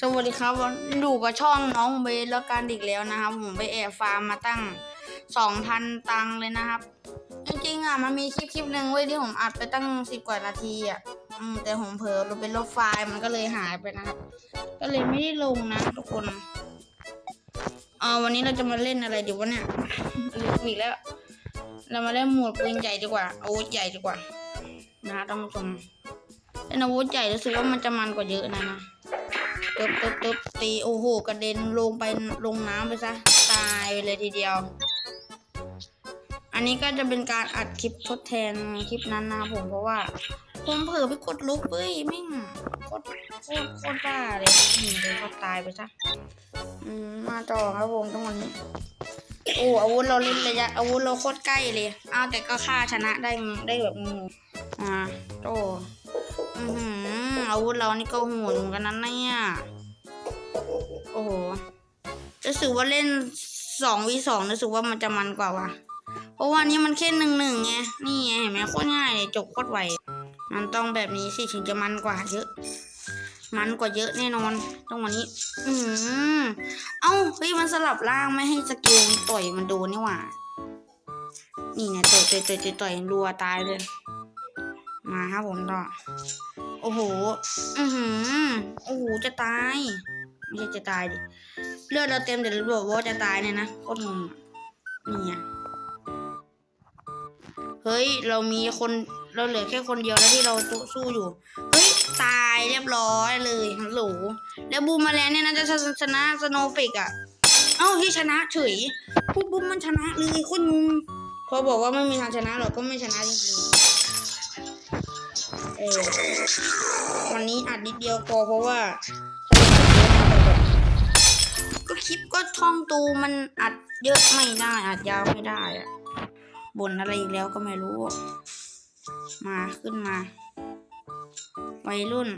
สวัสดีครับอยู่กับช่องน้องเบสแล้วกันอีกแล้วนะครับ ผมไปแอบฟาร์มมาตั้งสองพันตังเลยนะครับ จริงๆอะมันมีคลิปคลิปหนึ่งเว้ยที่ผมอัดไปตั้งสิบกว่านาทีอะแต่ผมเผลอลงเป็นลบไฟล์มันก็เลยหายไปนะครับ ก็เลยไม่ได้ลงนะทุกคนเออวันนี้เราจะมาเล่นอะไรดีวะเนี่ยลืมอีกแล้ว เรามาเล่นหมวดปืนใหญ่ดีกว่าอาวุธใหญ่ดีกว่า นะท่านผู้ชมเล่นอาวุธใหญ่รู้สึกว่ามันจะมันกว่าเยอะนะนะ ตึ๊บตึ๊บตึ๊บตีโอ้โหกระเด็นลงไปลงน้ำไปซะตายไปเลยทีเดียว อันนี้ก็จะเป็นการอัดคลิปทดแทนคลิปนั้นนะผมเพราะว่า ผมเผลอไปกดลุกเว้ยแม่งโคตรโคตรโคตรบ้าเลยอืมเดี๋ยเขาตายไปซะอืมมาต่อครับผมตรงวันนี้โอ้อาวุธเราเล่นระยะอาวุธเราโคตรใกล้เลยอ้าวแต่ก็ฆ่าชนะได้ได้แบบงงอ่าโตอือหือ อาวุธเรานี่ก็โหดเหมือนกันนั้นเนี่ย โอ้โหรู้สึกว่าเล่นสองวีสองรู้สึกว่ามันจะมันกว่าวะเพราะว่านี้มันแค่หนึ่งหนึ่งไง นี่ไงเห็นไหมโคตรง่ายเลยจบโคตรไว มันต้องแบบนี้สิถึงจะมันกว่าเยอะ มันกว่าเยอะแน่นอนต้องวันนี้ อืมเอ้าเฮ้ยมันสลับล่างไม่ให้สกิลต่อยมันโดนนี่หว่า นี่ไงต่ยต่อยต่อยต่อยต่อยรัวตายเลย มาครับผมต่อ โอ้โห อือหือ โอ้โห จะตาย ไม่ใช่จะตายดิ เลือดเราเต็มแต่เราบอกว่าจะตายเนี่ยนะโคตรงงอะนี่ไงเฮ้ย เรามีคนเราเหลือแค่คนเดียวแล้วที่เราต่อสู้อยู่ เฮ้ย ตายเรียบร้อยเลยฮัลโหล แล้วบูมมาแล้วเนี่ยนะจะชนะสโนฟิกอะเอ้าที่ชนะเฉยพูดบูมมันชนะเลยโคนงงพอบอกว่าไม่มีทางชนะหรอกก็ไม่ชนะจริงๆเออวันนี้อัดนิดเดียวพอเพราะว่าก็คลิปก็ช่องตูมันอัดเยอะไม่ได้อัดยาวไม่ได้อะบ่นอะไรอีกแล้วก็ไม่รู้ มาขึ้นมา วัยรุ่น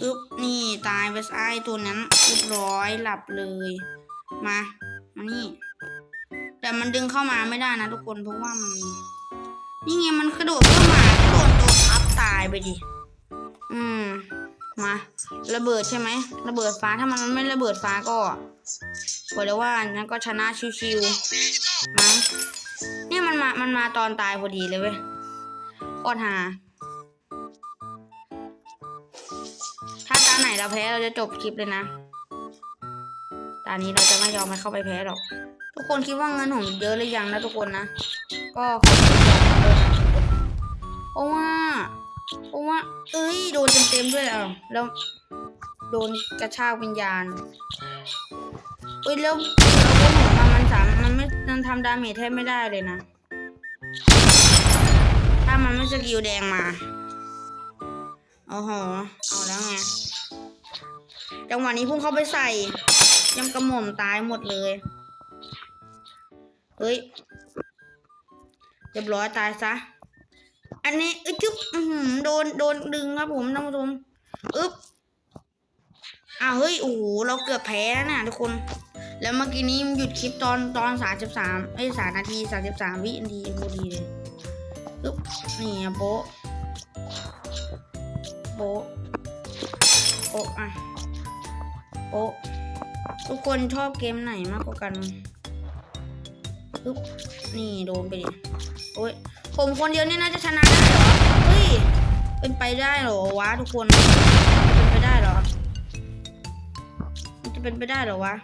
ปึ๊บนี่ตายไปซ้ตัวนั้นเรียบร้อยหลับเลย มามานี่ แต่มันดึงเข้ามาไม่ได้นะทุกคนเพราะว่ามัน นี่ไงมันกระโดดเข้ามาก็โดนตัวทับตาย ไปดิ อืม มา ระเบิดใช่ไหม ระเบิดฟ้าถ้ามันไม่ระเบิดฟ้าก็บอกเลยว่านั้นก็ชนะชิวๆมั้งเนี่ยมันมา มันมาตอนตายพอดีเลยเว้ยโคตรฮาถ้าตาไหนเราแพ้เราจะจบคลิปเลยนะตอนนี้เราจะไม่ยอมให้เข้าไปแพ้หรอก ทุกคนคิดว่าเงินผมเยอะหรือยังนะทุกคนนะ ก็ขอบคุณด้วยนะทุกคนเพราะว่า เพราะว่า เอ้ย โดนเต็มๆด้วยอะแล้ว โดนกระชากวิญญาณเอ้ยแล้วแล้วพวมอะมันสามมันไม่มันทำดาเมจแทบไม่ได้เลยนะ ถ้ามันไม่สกิลแดงมาโอ้โหเอาแล้วไง จังหวะนี้พุ่งเข้าไปใส่ยำกระหม่อมตายหมดเลย เฮ้ยเรียบร้อยตายซะ อันนี้อึ๊บจุ๊บอื้อหือโดนโดนดึงครับผมท่านผู้ชมอึ๊บอ้าวเฮ้ยโอ้โหเราเกือบแพ้แล้วนะทุกคน แล้วเมื่อกี้นี้หยุดคลิปตอนตอนสามสิบสามเอ้ยสามนาทีสามสิบสามวินาทีพอดีเลยอึ๊บนี่อะโบะโบะโบะอะโบะทุกคนชอบเกมไหนมากกว่ากันอึ๊บนี่โดนไปดิโอ้ย ผมคนเดียวเนี่ยน่าจะชนะได้เหรอเฮ้ยเป็นไปได้เหรอวะทุกคนเป็นไปได้เหรอมันจะเป็นไปได้เหรอวะ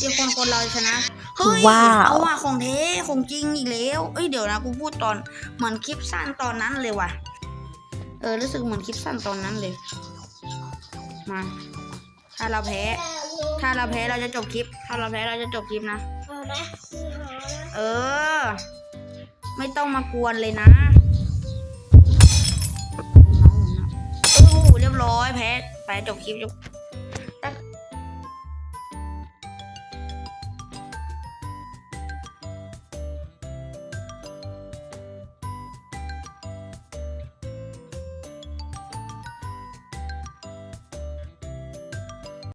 ที่คนคนเราจะชนะเฮ้ยว้าวเอาว่ะของเทของจริงอีกแล้วเอ้ยเดี๋ยวนะกูพูดตอนเหมือนคลิปสั้นตอนนั้นเลยว่ะ เออรู้สึกเหมือนคลิปสั้นตอนนั้นเลย มา ถ้าเราแพ้ ถ้าเราแพ้เราจะจบคลิป ถ้าเราแพ้เราจะจบคลิปนะ เอานะคือหานะเออ ไม่ต้องมากวนเลยนะโอ้โหเรียบร้อยแพ้ไปจบคลิปจบ